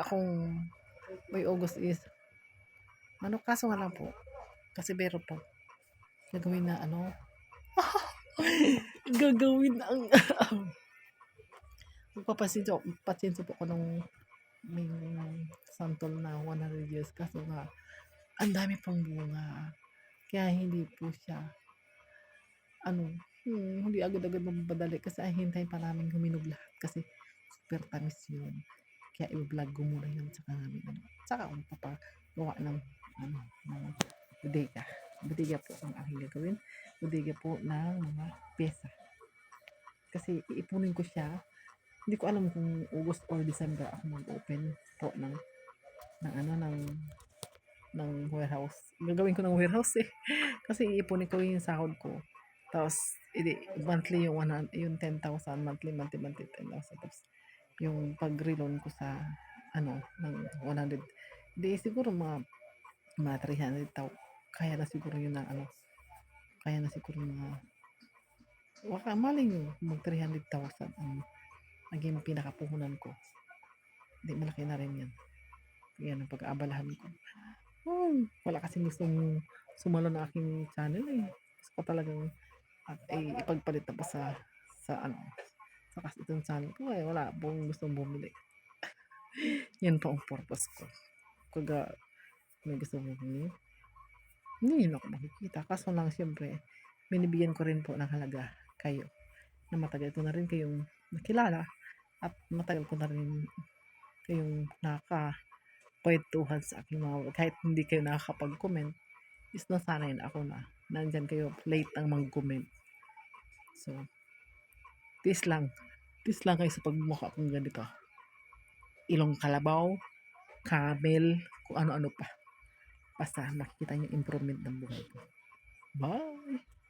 akong by August is ano kaso nga lang po kasi pero po gagawin na ano gagawin ang magpapasinso pasinso po ko nung may santol na 100 years kaso nga ang dami pang bunga kaya hindi po siya ano hmm, hindi agad-agad mapadali kasi ay hintayin pa namin huminog lahat kasi super tamis yun kaya i-vlog ko muna yun saka namin ano saka papagawa ng ano ng bodega. Bodega po ang aking gagawin. Bodega po ng mga pesa kasi iipunin ko siya. Hindi ko alam kung August or December ako mag-open po ng ng ano ng ng warehouse. Gagawin ko ng warehouse eh. Kasi iipunin ko yung sahod ko. Tapos hindi monthly yung 100, yung 10,000 monthly monthly monthly 10,000 tapos yung pag-reloan ko sa ano ng 100 di siguro mga mga 300 tao kaya na siguro yun na ano kaya na siguro mga waka maling mag 300,000 ang naging pinakapuhunan ko. Hindi malaki na rin yan yan ang pag-aabalahan ko. Oh, wala kasi gustong sumalo na aking channel eh. Gusto ko talagang at ay ipagpalit na pa sa sa ano sa kasi itong channel ko eh wala. Pong gustong bumili. Yan po ang purpose ko. Kaga may gusto bumili. Hindi yun ako makikita. Kaso lang siyempre binibigyan ko rin po ng halaga kayo. Na matagal ko na rin kayong nakilala at matagal ko na rin kayong naka kwentuhan sa aking mga kahit hindi kayo nakakapag-comment is nasanay na ako na nandyan kayo late ang mag-comment so this lang. This lang kayo sa pagmukha kong ganito. Ilong kalabaw camel kung ano-ano pa. Basta makikita niyo improvement ng buhay ko. Bye